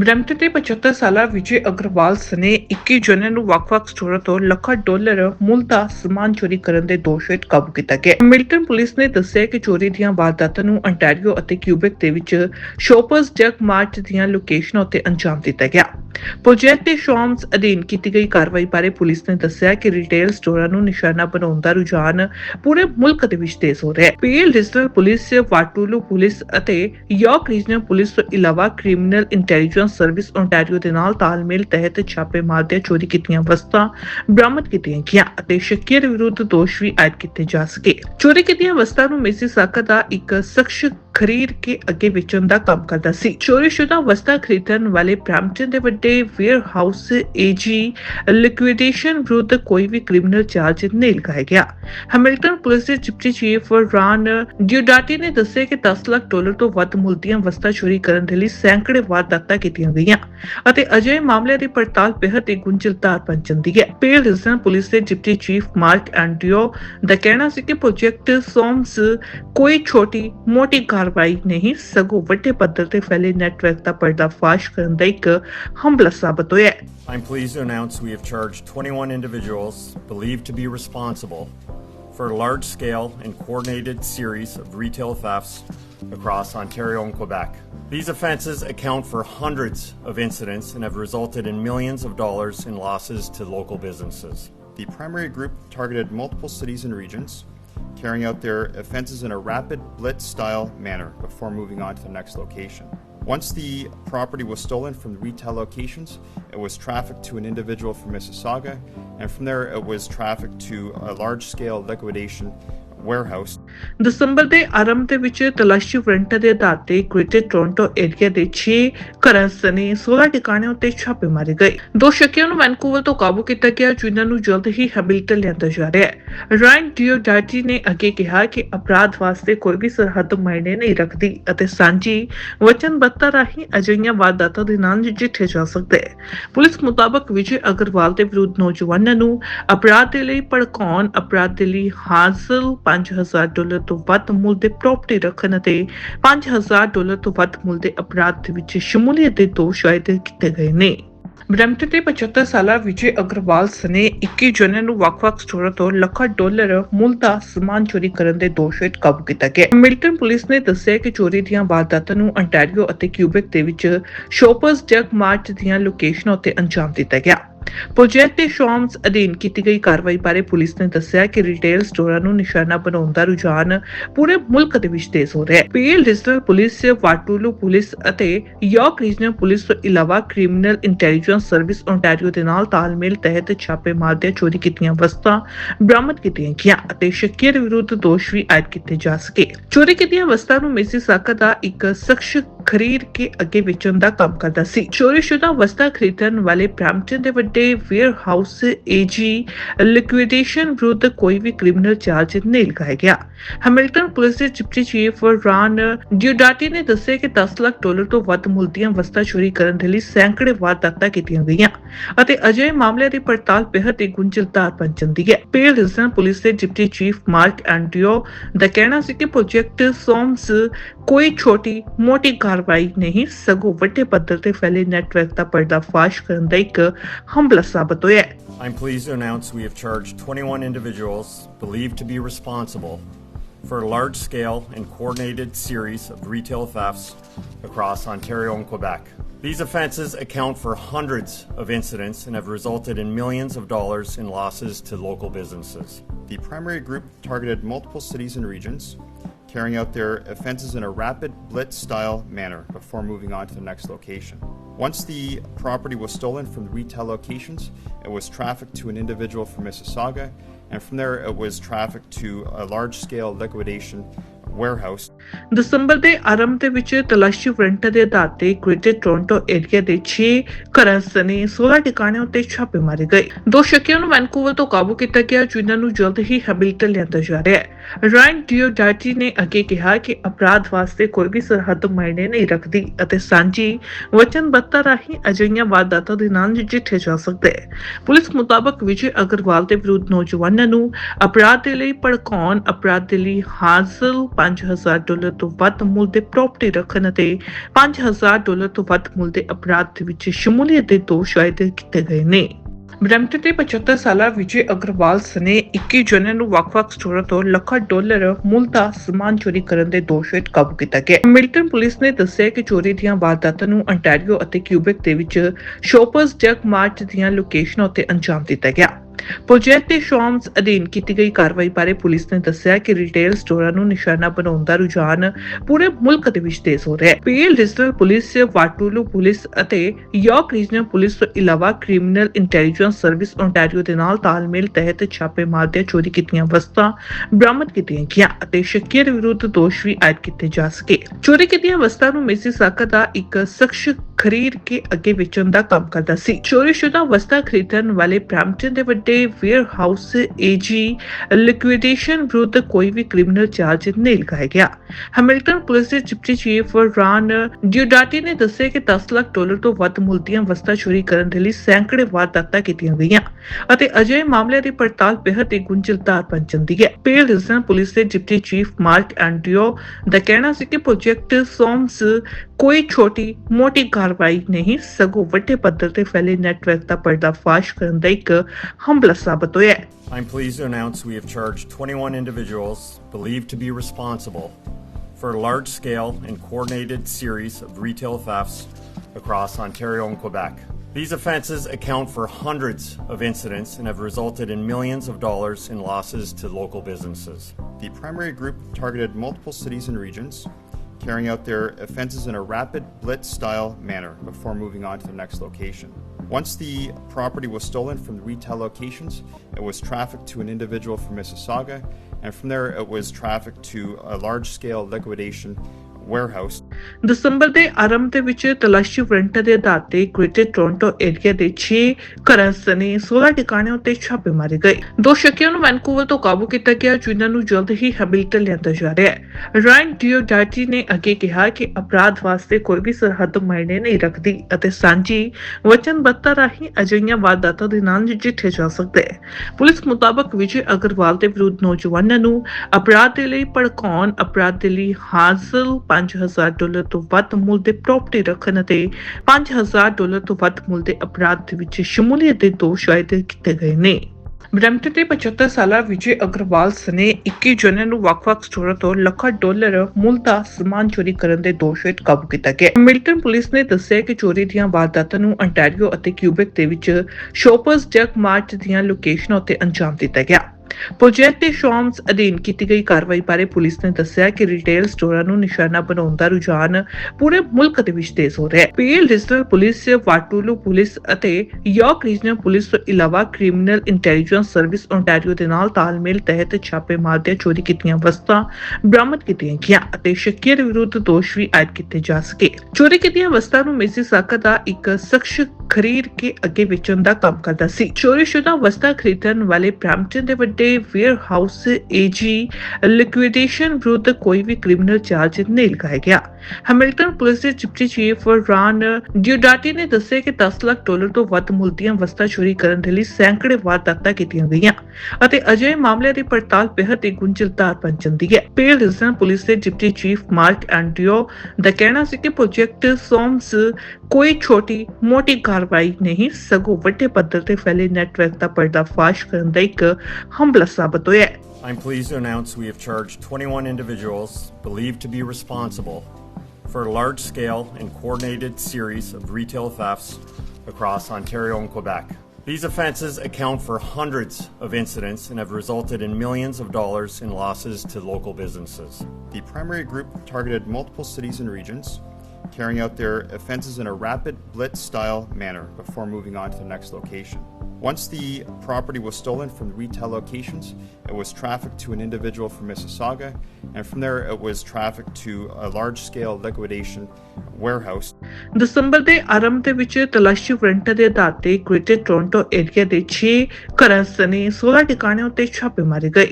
Brampton ਦੇ 75 ਸਾਲਾ ਵਿਜੇ ਅਗਰਵਾਲ ਸਨੇ 21 ਜਨਵਰੀ ਨੂੰ ਵੱਖ-ਵੱਖ ਸਟੋਰਾਂ ਤੋਂ ਲੱਖਾਂ ਡਾਲਰ ਮੁੱਲ ਦਾ ਸਮਾਨ ਚੋਰੀ ਕਰਨ ਦੇ ਦੋਸ਼ ਹੇਠ ਕਾਬੂ ਕੀਤਾ ਗਿਆ। ਮਿਲਟਨ ਪੁਲਿਸ ਨੇ ਦੱਸਿਆ ਕਿ ਚੋਰੀ ਦੀਆਂ ਵਾਰਦਾਤਾਂ ਨੂੰ ਅੰਟਾਰੀਓ ਅਤੇ ਕਿਊਬੈਕ ਦੇ ਵਿੱਚ ਸ਼ੋਪਰਸ ਡਕ ਮਾਰਚ ਦੀਆਂ ਲੋਕੇਸ਼ਨਾਂ ਉੱਤੇ ਅੰਜਾਮ ਦਿੱਤਾ ਗਿਆ। ਪ੍ਰੋਜੈਕਟ ਦੇ ਸ਼ਾਮਸ ਅਧੀਨ ਕੀਤੀ ਗਈ ਕਾਰਵਾਈ ਬਾਰੇ ਪੁਲਿਸ ਨੇ ਦੱਸਿਆ ਕਿ ਰਿਟੇਲ ਸਟੋਰਾਂ ਨੂੰ ਨਿਸ਼ਾਨਾ ਬਣਾਉਣ ਦਾ ਰੁਝਾਨ ਪੂਰੇ ਮੁਲਕ ਦੇ ਵਿੱਚ ਤੇਜ਼ ਹੋ ਰਿਹਾ ਹੈ। PL digital police, Waterloo police ਅਤੇ ਯਾਰਕ ਰੀਜਨਲ ਪੁਲਿਸ ਤੋਂ ਇਲਾਵਾ ਕ੍ਰਿਮੀਨਲ ਇੰਟੈਲੀਜੈਂਸ ਸਰਵਿਸ ਓਨਟਾਰੀਓ ਦੇ ਨਾਲ ਤਾਲਮੇਲ ਤਹਿਤ ਛਾਪੇ ਮਾਰਦੇ ਚੋਰੀ ਕੀਤੀਆਂ ਵਸਤਾਂ ਬਰਾਮਦ ਕੀਤੀਆਂ ਗਈਆਂ ਅਤੇ ਸ਼ੱਕੀਆਂ ਦੇ ਵਿਰੁੱਧ ਦੋਸ਼ ਵੀ ਆਇਦ ਕੀਤੇ ਜਾ ਸਕੇ ਚੋਰੀ ਕੀਤੀਆਂ ਵਸਤਾਂ ਨੂੰ ਮਿਸੀਸਾਗਾ ਦਾ ਇੱਕ ਸ਼ਖਸ ਖਰੀਦ ਕੇ ਅੱਗੇ ਵੇਚਣ ਦਾ ਕੰਮ ਕਰਦਾ ਸੀ ਚੋਰੀशुदा ਵਸਤਾਂ ਖਰੀਦਣ ਵਾਲੇ ਬ੍ਰੈਂਪਟਨ ਦੇ ਵੱਡੇ ਵੇਅਰ ਹਾਊਸ ਏਜੀ ਲਿਕੁਇਡੇਸ਼ਨ ਵਿਰੁੱਧ ਕੋਈ ਵੀ ਕ੍ਰਿਮੀਨਲ ਚਾਰਜ ਨਹੀਂ ਲਗਾਇਆ ਗਿਆ। ਹੈਮਿਲਟਨ ਪੁਲਿਸ ਦੇ ਡਿਪਟੀ ਚੀਫ ਰਾਨ ਡਿਊਡਾਟੀ ਨੇ ਦੱਸਿਆ ਕਿ 10 ਲੱਖ ਡਾਲਰ ਤੋਂ ਵੱਧ ਮੁੱਲ ਦੀਆਂ ਵਸਤਾਂ ਚੋਰੀ ਕਰਨ ਦੇ ਲਈ ਸੈਂਕੜੇ ਵਾਰਦਾਤਾਂ ਕੀਤੀਆਂ ਗਈਆਂ ਅਤੇ ਅਜੇ ਮਾਮਲੇ ਦੀ ਪੜਤਾਲ ਬੇहद ਹੀ ਗੁੰਝਲਦਾਰ ਬਣ ਜਾਂਦੀ ਹੈ। ਪੇਲ ਰੀਜਨਲ ਪੁਲਿਸ ਦੇ ਡਿਪਟੀ ਚੀਫ ਮਾਰਕ ਐਂਡਰਿਓ ਦਾ ਕਹਿਣਾ ਸੀ ਕਿ ਪ੍ਰੋਜੈਕਟ ਸੋਮਸ ਕੋਈ ਛੋਟੀ ਮੋਟੀ ਕਾਰਵਾਈ ਨਹੀਂ, ਸਗੋਂ ਵੱਡੇ ਪੱਧਰ ਤੇ ਫੈਲੇ ਨੈਟਵਰਕ ਦਾ ਪਰਦਾਫਾਸ਼ ਕਰਨ ਦਾ ਇੱਕ I'm pleased to announce we have charged 21 individuals believed to be responsible for a large scale and coordinated series of retail thefts across Ontario and Quebec. These offenses account for hundreds of incidents and have resulted in millions of dollars in losses to local businesses. The primary group targeted multiple cities and regions, carrying out their offenses in a rapid blitz style manner before moving on to the next location. Once the property was stolen from the retail locations, it was trafficked to an individual from Mississauga, and from there it was trafficked to a large scale liquidation warehouse ਦਸੰਬਰ ਦੇ ਆਰੰਭ ਦੇ ਵਿੱਚ ਤਲਾਸ਼ੀ warrant ਦੇ ਆਧਾਰ ਤੇ greater Toronto area ਦੇ 6 ਘਰਾਂ ਸਣੇ 16 ਟਿਕਾਣਿਆਂ ਉੱਤੇ ਛਾਪੇ ਮਾਰੇ ਗਏ। ਦੋ ਸ਼ੱਕੀਆਂ ਨੂੰ ਵੈਨਕੂਵਰ ਤੋਂ ਕਾਬੂ ਕੀਤਾ ਗਿਆ, ਜਿਨ੍ਹਾਂ ਨੂੰ ਜਲਦ ਹੀ ਹੈਮਿਲਟਨ ਲਿਆਂਦਾ ਜਾ ਰਿਹਾ ਹੈ। ਰਾਇਨ ਡਿਓਡਾਟੀ ਨੇ ਅੱਗੇ ਕਿਹਾ ਕਿ ਅਪਰਾਧ ਵਾਸਤੇ ਕੋਈ ਵੀ ਸਰਹੱਦ ਮਾਇਨੇ ਨਹੀਂ ਰੱਖਦੀ ਅਤੇ ਸਾਂਝੀ ਵਚਨਬੱਧਤਾ ਰਾਹੀਂ ਅਜਿਹੀਆਂ ਵਾਰਦਾਤਾਂ ਦੇ ਨਾਲ ਜਿੱਥੇ ਜਾ ਸਕਦਾ ਹੈ। ਪੁਲਿਸ ਮੁਤਾਬਕ ਵਿਜੇ ਅਗਰਵਾਲ ਦੇ ਵਿਰੁੱਧ ਨੌਜਵਾਨਾਂ ਨੂੰ ਅਪਰਾਧ ਦੇ ਲਈ ਭੜਕਾਉਣ, ਅਪਰਾਧ ਦੇ ਲਈ ਹਾਸਲ 5000 ਡਾਲਰ ਤੋਂ ਵੱਧ ਮੁੱਲ ਦੇ ਪ੍ਰਾਪਰਟੀ ਰੱਖਣ ਅਤੇ 5000 ਡਾਲਰ ਤੋਂ ਵੱਧ ਮੁੱਲ ਦੇ ਅਪਰਾਧ ਵਿੱਚ ਸ਼ਮੂਲੀਅਤ ਦੇ ਦੋਸ਼ ਆਇਦ ਕੀਤੇ ਗਏ ਨੇ ਬ੍ਰੈਂਪਟਨ ਦੇ 75 ਸਾਲਾ ਵਿਜੇ ਅਗਰਵਾਲ ਸਨੇ 21 ਜੁਨ ਨੂੰ ਵੱਖ-ਵੱਖ ਸਟੋਰਾਂ ਤੋਂ ਲੱਖਾਂ ਡਾਲਰ ਮੁੱਲ ਦਾ ਸਮਾਨ ਚੋਰੀ ਕਰਨ ਦੇ ਦੋਸ਼ ਹੇਠ ਕਾਬੂ ਕੀਤਾ ਗਿਆ। ਮਿਲਟਨ ਪੁਲਿਸ ਨੇ ਦੱਸਿਆ ਕਿ ਚੋਰੀ ਦੀਆਂ ਵਾਰਦਾਤਾਂ ਨੂੰ ਅੰਟਾਰੀਓ ਅਤੇ ਕਿਊਬੈਕ ਦੇ ਵਿੱਚ ਸ਼ੋਪਰਸ ਡਕ ਮਾਰਟ ਦੀਆਂ ਲੋਕੇਸ਼ਨਾਂ ਉੱਤੇ ਅੰਜਾਮ ਦਿੱਤਾ ਗਿਆ। ਪ੍ਰੋਜੈਕਟ ਦੇ ਸ਼ਾਮਸ ਅਧੀਨ ਕੀਤੀ ਗਈ ਕਾਰਵਾਈ ਬਾਰੇ ਪੁਲਿਸ ਨੇ ਦੱਸਿਆ ਕਿ ਰਿਟੇਲ ਸਟੋਰਾਂ ਨੂੰ ਨਿਸ਼ਾਨਾ ਬਣਾਉਣ ਦਾ ਰੁਝਾਨ ਪੂਰੇ ਮੁਲਕ ਦੇ ਵਿੱਚ ਤੇਜ਼ ਹੋ ਰਿਹਾ ਹੈ। PL digital police, Waterloo police ਅਤੇ ਯਾਰਕ ਰੀਜਨਲ ਪੁਲਿਸ ਤੋਂ ਇਲਾਵਾ ਕ੍ਰਿਮੀਨਲ ਇੰਟੈਲੀਜੈਂਸ ਸਰਵਿਸ ਓਨਟਾਰੀਓ ਦੇ ਨਾਲ ਤਾਲਮੇਲ ਤਹਿਤ ਛਾਪੇ ਮਾਰਦੇ ਚੋਰੀ ਕੀਤੀਆਂ ਵਸਤਾਂ ਬਰਾਮਦ ਕੀਤੀਆਂ ਗਈਆਂ ਅਤੇ ਸ਼ੱਕੀਆਂ ਦੇ ਵਿਰੁੱਧ ਦੋਸ਼ ਵੀ ਆਇਦ ਕੀਤੇ ਜਾ ਸਕੇ ਚੋਰੀ ਕੀਤੀਆਂ ਵਸਤਾਂ ਨੂੰ ਮਿਸੀਸਾਗਾ ਦਾ ਇੱਕ ਸ਼ਖਸ ਖਰੀਦ ਕੇ ਅੱਗੇ ਵੇਚਣ ਦਾ ਕੰਮ ਕਰਦਾ ਸੀ ਚੋਰੀशुदा ਵਸਤਾਂ ਖਰੀਦਣ ਵਾਲੇ ਬ੍ਰੈਂਪਟਨ ਦੇ ਵੱਡੇ ਵੇਅਰ ਹਾਊਸ ਏਜੀ ਲਿਕੁਇਡੇਸ਼ਨ ਵਿਰੁੱਧ ਕੋਈ ਵੀ ਕ੍ਰਿਮੀਨਲ ਚਾਰਜ ਨਹੀਂ ਲਗਾਇਆ ਗਿਆ। ਹੈਮਿਲਟਨ ਪੁਲਿਸ ਦੇ ਡਿਪਟੀ ਚੀਫ ਰਾਨ ਡਿਊਡਾਟੀ ਨੇ ਦੱਸਿਆ ਕਿ 10 ਲੱਖ ਡਾਲਰ ਤੋਂ ਵੱਧ ਮੁੱਲ ਦੀਆਂ ਵਸਤਾਂ ਚੋਰੀ ਕਰਨ ਦੇ ਲਈ ਸੈਂਕੜੇ ਵਾਰਦਾਤਾਂ ਕੀਤੀਆਂ ਗਈਆਂ ਅਤੇ ਅਜੇ ਮਾਮਲੇ ਦੀ ਪੜਤਾਲ ਬੇहद ਹੀ ਗੁੰਝਲਦਾਰ ਬਣ ਜਾਂਦੀ ਹੈ। ਪੇਲ ਰੀਜਨਲ ਪੁਲਿਸ ਦੇ ਡਿਪਟੀ ਚੀਫ ਮਾਰਕ ਐਂਡਰਿਓ ਦਾ ਕਹਿਣਾ ਸੀ ਕਿ ਪ੍ਰੋਜੈਕਟ ਸੋਮਸ ਕੋਈ ਛੋਟੀ ਮੋਟੀ ਕਾਰਵਾਈ ਨਹੀਂ, ਸਗੋਂ ਵੱਡੇ ਪੱਧਰ ਤੇ ਫੈਲੇ ਨੈਟਵਰਕ ਦਾ ਪਰਦਾਫਾਸ਼ ਕਰਨ ਦਾ ਇੱਕ ਹਮਲਾ I'm pleased to announce we have charged 21 individuals believed to be responsible for a large scale and coordinated series of retail thefts across Ontario and Quebec. These offenses account for hundreds of incidents and have resulted in millions of dollars in losses to local businesses. The primary group targeted multiple cities and regions, carrying out their offenses in a rapid blitz style manner before moving on to the next location. Once the property was stolen from the retail locations, it was trafficked to an individual from Mississauga, and from there it was trafficked to a large scale liquidation warehouse. ਦਸੰਬਰ ਦੇ ਆਰੰਭ ਦੇ ਵਿੱਚ ਤਲਾਸ਼ੀ warrant ਦੇ ਆਧਾਰ ਤੇ greater Toronto area ਦੇ 6 ਘਰਾਂ ਸਣੇ 16 ਟਿਕਾਣਿਆਂ ਉੱਤੇ ਛਾਪੇ ਮਾਰੇ ਗਏ। ਦੋ ਸ਼ੱਕੀਆਂ ਨੂੰ ਵੈਨਕੂਵਰ ਤੋਂ ਕਾਬੂ ਕੀਤਾ ਗਿਆ, ਜਿਨ੍ਹਾਂ ਨੂੰ ਜਲਦ ਹੀ ਹੈਮਿਲਟਨ ਲਿਆਂਦਾ ਜਾ ਰਿਹਾ ਹੈ। ਰਾਇਨ ਡਿਓਡਾਟੀ ਨੇ ਅੱਗੇ ਕਿਹਾ ਕਿ ਅਪਰਾਧ ਵਾਸਤੇ ਕੋਈ ਵੀ ਸਰਹੱਦ ਮਾਇਨੇ ਨਹੀਂ ਰੱਖਦੀ ਅਤੇ ਸਾਂਝੀ ਵਚਨਬੱਧਤਾ ਰਾਹੀਂ ਅਜਿਹੀਆਂ ਵਾਰਦਾਤਾਂ ਦੇ ਨਾਲ ਨਜਿੱਠੇ ਜਾ ਸਕਦੇ ਹੈ। ਪੁਲਿਸ ਮੁਤਾਬਕ ਵਿਜੇ ਅਗਰਵਾਲ ਦੇ ਵਿਰੁੱਧ ਨੌਜਵਾਨਾਂ ਨੂੰ ਅਪਰਾਧ ਦੇ ਲਈ ਭੜਕਾਉਣ, ਅਪਰਾਧ ਦੇ ਲਈ ਹਾਜ਼ਲ 5000 ਡਾਲਰ ਤੋਂ ਵੱਧ ਮੁੱਲ ਦੇ ਪ੍ਰਾਪਰਟੀ ਰੱਖਣ ਅਤੇ 5000 ਡਾਲਰ ਤੋਂ ਵੱਧ ਮੁੱਲ ਦੇ ਅਪਰਾਧ ਵਿੱਚ ਸ਼ਮੂਲੀਅਤ ਦੇ ਦੋਸ਼ ਆਇਦ ਕੀਤੇ ਗਏ ਨੇ ਬ੍ਰੈਂਪਟਨ ਦੇ 75 ਸਾਲਾ ਵਿਜੇ ਅਗਰਵਾਲ ਸਨੇ 21 ਜਣਿਆਂ ਨੂੰ ਵੱਖ-ਵੱਖ ਸਟੋਰਾਂ ਤੋਂ ਲੱਖਾਂ ਡਾਲਰ ਮੁੱਲ ਦਾ ਸਮਾਨ ਚੋਰੀ ਕਰਨ ਦੇ ਦੋਸ਼ ਹੇਠ ਕਾਬੂ ਕੀਤਾ ਗਿਆ। ਮਿਲਟਨ ਪੁਲਿਸ ਨੇ ਦੱਸਿਆ ਕਿ ਚੋਰੀ ਦੀਆਂ ਵਾਰਦਾਤਾਂ ਨੂੰ ਅੰਟਾਰੀਓ ਅਤੇ ਕਿਊਬੈਕ ਦੇ ਵਿੱਚ ਸ਼ੋਪਰਸ ਜਗ ਮਾਰਚ ਦੀਆਂ ਲੋਕੇਸ਼ਨਾਂ ਉੱਤੇ ਅੰਜਾਮ ਦਿੱਤਾ ਗਿਆ। ਪ੍ਰੋਜੈਕਟ ਦੇ ਸ਼ਾਮਸ ਅਧੀਨ ਕੀਤੀ ਗਈ ਕਾਰਵਾਈ ਬਾਰੇ ਪੁਲਿਸ ਨੇ ਦੱਸਿਆ ਕਿ ਰਿਟੇਲ ਸਟੋਰਾਂ ਨੂੰ ਨਿਸ਼ਾਨਾ ਬਣਾਉਣ ਦਾ ਰੁਝਾਨ ਪੂਰੇ ਮੁਲਕ ਦੇ ਵਿੱਚ ਤੇਜ਼ ਹੋ ਰਿਹਾ ਹੈ। PL digital police, Waterloo police ਅਤੇ ਯਾਰਕ ਰੀਜਨਲ ਪੁਲਿਸ ਤੋਂ ਇਲਾਵਾ ਕ੍ਰਿਮੀਨਲ ਇੰਟੈਲੀਜੈਂਸ ਸਰਵਿਸ ਓਨਟਾਰੀਓ ਦੇ ਨਾਲ ਤਾਲਮੇਲ ਤਹਿਤ ਛਾਪੇ ਮਾਰਦੇ ਚੋਰੀ ਕੀਤੀਆਂ ਵਸਤਾਂ ਬਰਾਮਦ ਕੀਤੀਆਂ ਗਈਆਂ ਅਤੇ ਸ਼ੱਕੀਆਂ ਦੇ ਵਿਰੁੱਧ ਦੋਸ਼ ਵੀ ਆਇਦ ਕੀਤੇ ਜਾ ਸਕੇ। ਚੋਰੀ ਕੀਤੀਆਂ ਵਸਤਾਂ ਨੂੰ ਮਿਸੀਸਾਗਾ ਦਾ ਇੱਕ ਸ਼ਖਸ ਖਰੀਦ ਕੇ ਅੱਗੇ ਵੇਚਣ ਦਾ ਕੰਮ ਕਰਦਾ ਸੀ। ਚੋਰੀਸ਼ੁਦਾ ਵਸਤਾਂ ਖਰੀਦਣ ਵਾਲੇ ਬ੍ਰੈਂਪਟਨ ਦੇ ਵੱਡੇ ਵੇਅਰ ਹਾਊਸ ਏਜੀ ਲਿਕਵਿਡੇਸ਼ਨ ਵਿਰੁੱਧ ਕੋਈ ਵੀ ਕ੍ਰਿਮੀਨਲ ਚਾਰਜ ਨਹੀਂ ਲਗਾਇਆ ਗਿਆ। ਹੈਮਿਲਟਨ ਪੁਲਿਸ ਦੇ ਡਿਪਟੀ ਚੀਫ ਰਾਨ ਡਿਊਡਾਟੀ ਨੇ ਦੱਸਿਆ ਕਿ 10 ਲੱਖ ਡਾਲਰ ਤੋਂ ਵੱਧ ਮੁੱਲ ਦੀਆਂ ਵਸਤਾਂ ਚੋਰੀ ਕਰਨ ਦੇ ਲਈ ਸੈਂਕੜੇ ਵਾਰਦਾਤਾਂ ਕੀਤੀਆਂ ਗਈਆਂ ਅਤੇ ਅਜੇ ਮਾਮਲੇ ਦੀ ਪੜਤਾਲ ਬੇਹੱਦ ਹੀ ਗੁੰਝਲਦਾਰ ਬਣ ਜਾਂਦੀ ਹੈ। ਪੇਲ ਰਿਜ਼ਨ ਪੁਲਿਸ ਦੇ ਡਿਪਟੀ ਚੀਫ ਮਾਰਕ ਐਂਟਰੀਓ ਦਾ ਕਹਿਣਾ ਸੀ ਕਿ ਪ੍ਰੋਜੈਕਟ ਸੋਮਸ ਕੋਈ ਛੋਟੀ ਮੋਟੀ ਕਾਰਵਾਈ ਨਹੀਂ ਸਗੋਂ ਵੱਡੇ ਪੱਧਰ ਤੇ ਫੈਲੇ ਨੈਟਵਰਕ ਦਾ ਪਰਦਾਫਾਸ਼ ਕਰਨ ਦਾ ਇੱਕ ਹਮਲਾ ਸਾਬਤ ਹੋਇਆ ਹੈ I'm pleased to announce we have charged 21 individuals believed to be responsible for a large scale and coordinated series of retail thefts across Ontario and Quebec. These offenses account for hundreds of incidents and have resulted in millions of dollars in losses to local businesses. The primary group targeted multiple cities and regions, carrying out their offenses in a rapid blitz style manner before moving on to the next location. Once the property was stolen from the retail locations, it was trafficked to an individual from Mississauga, and from there it was trafficked to a large scale liquidation warehouse. ਦਸੰਬਰ ਦੇ ਆਰੰਭ ਦੇ ਵਿੱਚ ਤਲਾਸ਼ੀ warrant ਦੇ ਆਧਾਰ ਤੇ greater Toronto area ਦੇ 6 ਘਰਾਂ ਸਣੇ 16 ਟਿਕਾਣਿਆਂ ਉੱਤੇ ਛਾਪੇ ਮਾਰੇ ਗਏ। ਦੋ ਸ਼ੱਕੀਆਂ ਨੂੰ ਵੈਨਕੂਵਰ ਤੋਂ ਕਾਬੂ ਕੀਤਾ ਗਿਆ, ਜਿਨ੍ਹਾਂ ਨੂੰ ਜਲਦ ਹੀ ਹੈਬਿਲਟਨ ਲਿਆਂਦਾ ਜਾ ਰਿਹਾ ਹੈ। ਰਾਇਨ ਡਿਓਡਾਟੀ ਨੇ ਅੱਗੇ ਕਿਹਾ ਕਿ ਅਪਰਾਧ ਵਾਸਤੇ ਕੋਈ ਵੀ ਸਰਹੱਦ ਮਾਇਨੇ ਨਹੀਂ ਰੱਖਦੀ ਅਤੇ ਸਾਂਝੀ ਵਚਨਬੱਧਤਾ ਰਾਹੀਂ ਅਜਿਹੀਆਂ ਵਾਰਦਾਤਾਂ ਦੇ ਨਾਲ ਜਿੱਥੇ ਜਾ ਸਕਦਾ। ਹੈ ਪੁਲਿਸ ਮੁਤਾਬਕ ਵਿਜੇ ਅਗਰਵਾਲ ਦੇ ਵਿਰੁੱਧ ਨੌਜਵਾਨਾਂ ਨੂੰ ਅਪਰਾਧ ਦੇ ਲਈ ਭੜਕਾਉਣ, ਅਪਰਾਧ ਦੇ ਲਈ ਹਾਸਲ 5000 ਡਾਲਰ ਤੋਂ ਵੱਧ ਮੁੱਲ ਦੇ ਪ੍ਰਾਪਰਟੀ ਰੱਖਣ ਅਤੇ 5000 ਡਾਲਰ ਤੋਂ ਵੱਧ ਮੁੱਲ ਦੇ ਅਪਰਾਧ ਦੇ ਵਿੱਚ ਸ਼ਮੂਲੀਅਤ ਦੇ ਦੋਸ਼ ਆਇਦ ਕੀਤੇ ਗਏ ਨੇ ਬ੍ਰੈਂਪਟਨ ਦੇ 75 ਸਾਲਾ ਵਿਜੇ ਅਗਰਵਾਲ ਸਨੇ 21 ਜਣਿਆਂ ਨੂੰ ਵੱਖ-ਵੱਖ ਸਟੋਰਾਂ ਤੋਂ ਲੱਖਾਂ ਡਾਲਰ ਮੁੱਲ ਦਾ ਸਮਾਨ ਚੋਰੀ ਕਰਨ ਦੇ ਦੋਸ਼ ਹੇਠ ਕਾਬੂ ਕੀਤਾ ਗਿਆ। ਮਿਲਟਨ ਪੁਲਿਸ ਨੇ ਦੱਸਿਆ ਕਿ ਚੋਰੀ ਦੀਆਂ ਵਾਰਦਾਤਾਂ ਨੂੰ ਅੰਟਾਰੀਓ ਅਤੇ ਕਿਊਬੈਕ ਦੇ ਵਿੱਚ ਸ਼ੋਪਰਸ ਜਗ ਮਾਰਚ ਦੀਆਂ ਲੋਕੇਸ਼ਨਾਂ ਉੱਤੇ ਅੰਜਾਮ ਦਿੱਤਾ ਗਿਆ। ਪ੍ਰੋਜੈਕਟ ਦੇ ਸ਼ਾਮਸ ਅਧੀਨ ਕੀਤੀ ਗਈ ਕਾਰਵਾਈ ਬਾਰੇ ਪੁਲਿਸ ਨੇ ਦੱਸਿਆ ਕਿ ਰਿਟੇਲ ਸਟੋਰਾਂ ਨੂੰ ਨਿਸ਼ਾਨਾ ਬਣਾਉਣ ਦਾ ਰੁਝਾਨ ਪੂਰੇ ਮੁਲਕ ਦੇ ਵਿੱਚ ਤੇਜ਼ ਹੋ ਰਿਹਾ ਹੈ। PL digital police, Waterloo police ਅਤੇ ਯਾਰਕ ਰੀਜਨਲ ਪੁਲਿਸ ਤੋਂ ਇਲਾਵਾ ਕ੍ਰਿਮੀਨਲ ਇੰਟੈਲੀਜੈਂਸ ਸਰਵਿਸ ਓਨਟਾਰੀਓ ਦੇ ਨਾਲ ਤਾਲਮੇਲ ਤਹਿਤ ਛਾਪੇ ਮਾਰਦੇ ਚੋਰੀ ਕੀਤੀਆਂ ਵਸਤਾਂ ਬਰਾਮਦ ਕੀਤੀਆਂ ਗਈਆਂ ਅਤੇ ਸ਼ੱਕੀਆਂ ਦੇ ਵਿਰੁੱਧ ਦੋਸ਼ ਵੀ ਆਇਦ ਕੀਤੇ ਜਾ ਸਕੇ। ਚੋਰੀ ਕੀਤੀਆਂ ਵਸਤਾਂ ਨੂੰ ਮੇਜ਼ੀ ਮਿਸੀਸਾਗਾ ਦਾ ਇੱਕ ਸ਼ਖਸ ਖਰੀਦ ਕੇ ਅੱਗੇ ਵੇਚਣ ਦਾ ਕੰਮ ਕਰਦਾ ਸੀ ਚੋਰੀशुदा ਵਸਤਾਂ ਖਰੀਦਣ ਵਾਲੇ ਬ੍ਰੈਂਪਟਨ ਦੇ ਵੱਡੇ ਵੇਅਰ ਹਾਊਸ ਏਜੀ ਲਿਕੁਇਡੇਸ਼ਨ ਵਿਰੁੱਧ ਕੋਈ ਵੀ ਕ੍ਰਿਮੀਨਲ ਚਾਰਜ ਨਹੀਂ ਲਗਾਇਆ ਗਿਆ। ਹੈਮਿਲਟਨ ਪੁਲਿਸ ਦੇ ਡਿਪਟੀ ਚੀਫ ਰਾਨ ਡਿਊਡਾਟੀ ਨੇ ਦੱਸਿਆ ਕਿ 10 ਲੱਖ ਡਾਲਰ ਤੋਂ ਵੱਧ ਮੁੱਲ ਦੀਆਂ ਵਸਤਾਂ ਚੋਰੀ ਕਰਨ ਦੇ ਲਈ ਸੈਂਕੜੇ ਵਾਰਦਾਤਾਂ ਕੀਤੀਆਂ ਗਈਆਂ ਅਤੇ ਅਜੇ ਮਾਮਲੇ ਦੀ ਪੜਤਾਲ ਬੇहद ਹੀ ਗੁੰਝਲਦਾਰ ਬਣ ਜਾਂਦੀ ਹੈ। ਪੇਲ ਰਿਜ਼ਨ ਪੁਲਿਸ ਦੇ ਡਿਪਟੀ ਚੀਫ ਮਾਰਕ ਐਂਡਰਿਓ ਦਾ ਕਹਿਣਾ ਸੀ ਕਿ ਪ੍ਰੋਜੈਕਟ ਸੋਮਸ ਕੋਈ ਛੋਟੀ ਮੋਟੀ ਕਾਰਵਾਈ ਨਹੀਂ, ਸਗੋਂ ਵੱਡੇ ਪੱਧਰ ਤੇ ਫੈਲੇ ਨੈਟਵਰਕ ਦਾ ਪਰਦਾਫਾਸ਼ ਕਰਨ ਦਾ ਇੱਕ I'm pleased to announce we have charged 21 individuals believed to be responsible for a large scale and coordinated series of retail thefts across Ontario and Quebec. These offenses account for hundreds of incidents and have resulted in millions of dollars in losses to local businesses. The primary group targeted multiple cities and regions, carrying out their offenses in a rapid blitz style manner before moving on to the next location. Once the property was stolen from the retail locations, it was trafficked to an individual from Mississauga, and from there it was trafficked to a large scale liquidation warehouse. ਦਸੰਬਰ ਦੇ ਆਰੰਭ ਦੇ ਵਿੱਚ ਤਲਾਸ਼ੀ warrant ਦੇ ਆਧਾਰ ਤੇ greater Toronto area ਦੇ 6 ਘਰਾਂ ਸਣੇ 16 ਟਿਕਾਣਿਆਂ ਉੱਤੇ ਛਾਪੇ ਮਾਰੇ ਗਏ